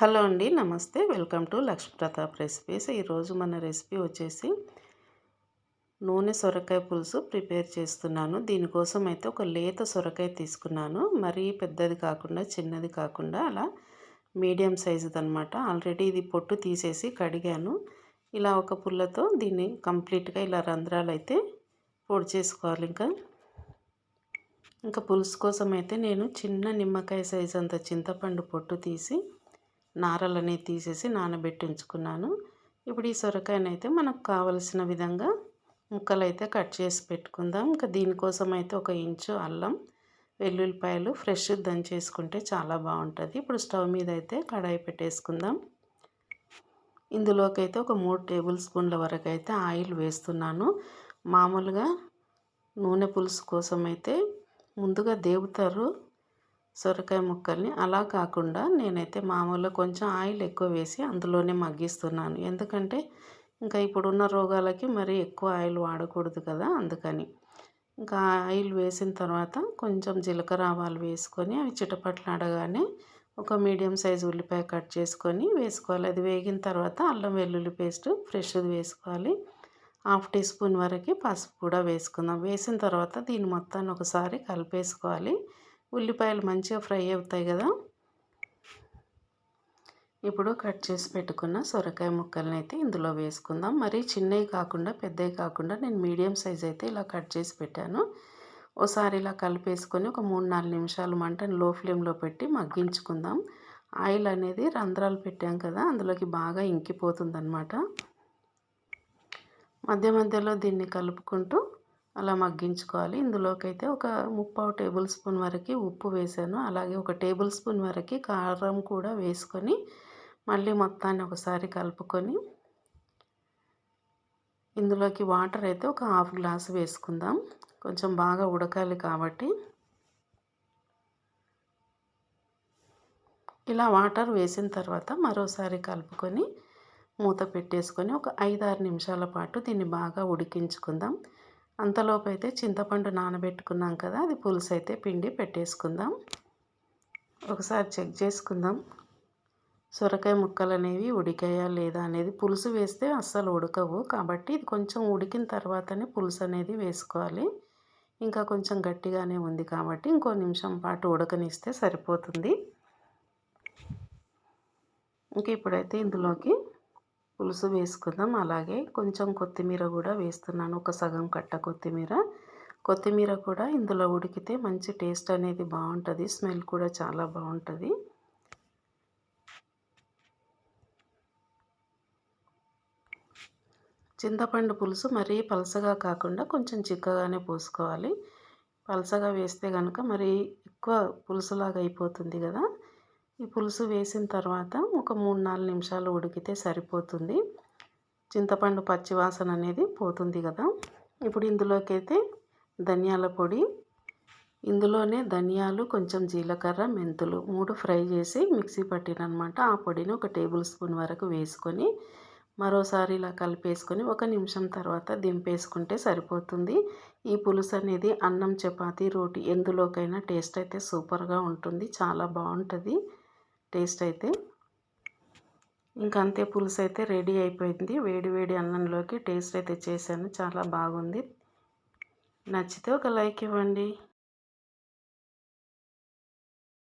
Hello అండి నమస్తే. Welcome to Lakshmi Pratap recipes. ఈరోజు మన రెసిపీ వచ్చేసి నూనె సొరకాయ పులుసు ప్రిపేర్ చేస్తున్నాను. దీనికోసం అయితే ఒక లేత సొరకాయ తీసుకున్నాను. మరీ పెద్దది కాకుండా చిన్నది కాకుండా అలా మీడియం సైజుది అనమాట ఆల్రెడీ ఇది పొట్టు తీసేసి కడిగాను. ఇలా ఒక పుల్లతో దీన్ని కంప్లీట్గా ఇలా రంధ్రాలు అయితే పొడి చేసుకోవాలి ఇంకా. ఇంకా పులుసు కోసం అయితే నేను చిన్న నిమ్మకాయ సైజు అంత చింతపండు పొట్టు తీసి నారలని తీసేసి నానబెట్టి ఉంచుకున్నాను. ఇప్పుడు ఈ సొరకాయనైతే మనకు కావలసిన విధంగా ముక్కలు అయితే కట్ చేసి పెట్టుకుందాం. ఇంకా దీనికోసం అయితే ఒక ఇంచు అల్లం వెల్లుల్లిపాయలు ఫ్రెష్ దంచేసుకుంటే చాలా బాగుంటుంది. ఇప్పుడు స్టవ్ మీద అయితే కడాయి పెట్టేసుకుందాం. ఇందులోకి అయితే ఒక మూడు టేబుల్ స్పూన్ల వరకు అయితే ఆయిల్ వేస్తున్నాను. మామూలుగా నూనె పులుసు కోసం అయితే ముందుగా దేవుతారు సొరకాయ ముక్కల్ని అలా కాకుండా నేనైతే మామూలుగా కొంచెం ఆయిల్ ఎక్కువ వేసి అందులోనే మగ్గిస్తున్నాను. ఎందుకంటే ఇంకా ఇప్పుడున్న రోగాలకి మరి ఎక్కువ ఆయిల్ వాడకూడదు కదా అందుకని. ఇంకా ఆయిల్ వేసిన తర్వాత కొంచెం జీలకర్ర ఆవాలు వేసుకొని అవి చిటపట్లాడగానే ఒక మీడియం సైజు ఉల్లిపాయ కట్ చేసుకొని వేసుకోవాలి. అది వేగిన తర్వాత అల్లం వెల్లుల్లి పేస్ట్ ఫ్రెష్ది వేసుకోవాలి. హాఫ్ టీ స్పూన్ వరకు పసుపు కూడా వేసుకుందాం. వేసిన తర్వాత దీన్ని మొత్తాన్ని ఒకసారి కలిపేసుకోవాలి. ఉల్లిపాయలు మంచిగా ఫ్రై అవుతాయి కదా. ఇప్పుడు కట్ చేసి పెట్టుకున్న సొరకాయ ముక్కల్ని అయితే ఇందులో వేసుకుందాం. మరి చిన్నవి కాకుండా పెద్దవి కాకుండా నేను మీడియం సైజ్ అయితే ఇలా కట్ చేసి పెట్టాను. ఒకసారి ఇలా కలిపేసుకొని ఒక మూడు నాలుగు నిమిషాలు మంటను లో ఫ్లేమ్లో పెట్టి మగ్గించుకుందాం. ఆయిల్ అనేది రంధ్రాలు పెట్టాం కదా అందులోకి బాగా ఇంకిపోతుంది మధ్య మధ్యలో దీన్ని కలుపుకుంటూ అలా మగ్గించుకోవాలి. ఇందులోకైతే ఒక ముప్పావు టేబుల్ స్పూన్ వరకు ఉప్పు వేసాను. అలాగే ఒక టేబుల్ స్పూన్ వరకు కారం కూడా వేసుకొని మళ్ళీ మొత్తాన్ని ఒకసారి కలుపుకొని ఇందులోకి వాటర్ అయితే ఒక హాఫ్ గ్లాస్ వేసుకుందాం. కొంచెం బాగా ఉడకాలి కాబట్టి. ఇలా వాటర్ వేసిన తర్వాత మరోసారి కలుపుకొని మూత పెట్టేసుకొని ఒక ఐదారు నిమిషాల పాటు దీన్ని బాగా ఉడికించుకుందాం. అంతలోపు అయితే చింతపండు నానబెట్టుకున్నాం కదా అది పులుసు అయితే పిండి పెట్టేసుకుందాం. ఒకసారి చెక్ చేసుకుందాం. సొరకాయ ముక్కలు అనేవి ఉడికాయా లేదా అనేది పులుసు వేస్తే అస్సలు ఉడకవు కాబట్టి ఇది కొంచెం ఉడికిన తర్వాతనే పులుసు అనేది వేసుకోవాలి. ఇంకా కొంచెం గట్టిగానే ఉంది కాబట్టి ఇంకో నిమిషం పాటు ఉడకనిస్తే సరిపోతుంది. ఇంక ఇప్పుడైతే ఇందులోకి పులుసు వేసుకుందాం. అలాగే కొంచెం కొత్తిమీర కూడా వేస్తున్నాను. ఒక సగం కట్ట కొత్తిమీర. కొత్తిమీర కూడా ఇందులో ఉడికితే మంచి టేస్ట్ అనేది బాగుంటుంది. స్మెల్ కూడా చాలా బాగుంటుంది. చింతపండు పులుసు మరీ పలసగా కాకుండా కొంచెం చిక్కగానే పోసుకోవాలి. పలసగా వేస్తే కనుక మరి ఎక్కువ పులుసులాగా అయిపోతుంది కదా. ఈ పులుసు వేసిన తర్వాత ఒక మూడు నాలుగు నిమిషాలు ఉడికితే సరిపోతుంది. చింతపండు పచ్చివాసన అనేది పోతుంది కదా. ఇప్పుడు ఇందులోకి అయితే ధనియాల పొడి ఇందులోనే ధనియాలు కొంచెం జీలకర్ర మెంతులు మూడు ఫ్రై చేసి మిక్సీ పట్టినమాట ఆ పొడిని ఒక టేబుల్ స్పూన్ వరకు వేసుకొని మరోసారి ఇలా కలిపేసుకొని ఒక నిమిషం తర్వాత దింపేసుకుంటే సరిపోతుంది. ఈ పులుసు అనేది అన్నం చపాతి రోటి ఎందులోకైనా టేస్ట్ అయితే సూపర్గా ఉంటుంది. చాలా బాగుంటుంది. టేస్ట్ అయితే. ఇంకా అంతే పులుసు అయితే రెడీ అయిపోయింది. వేడి వేడి అన్నంలోకి టేస్ట్ అయితే చేశాను. చాలా బాగుంది. నచ్చితే ఒక లైక్ ఇవ్వండి.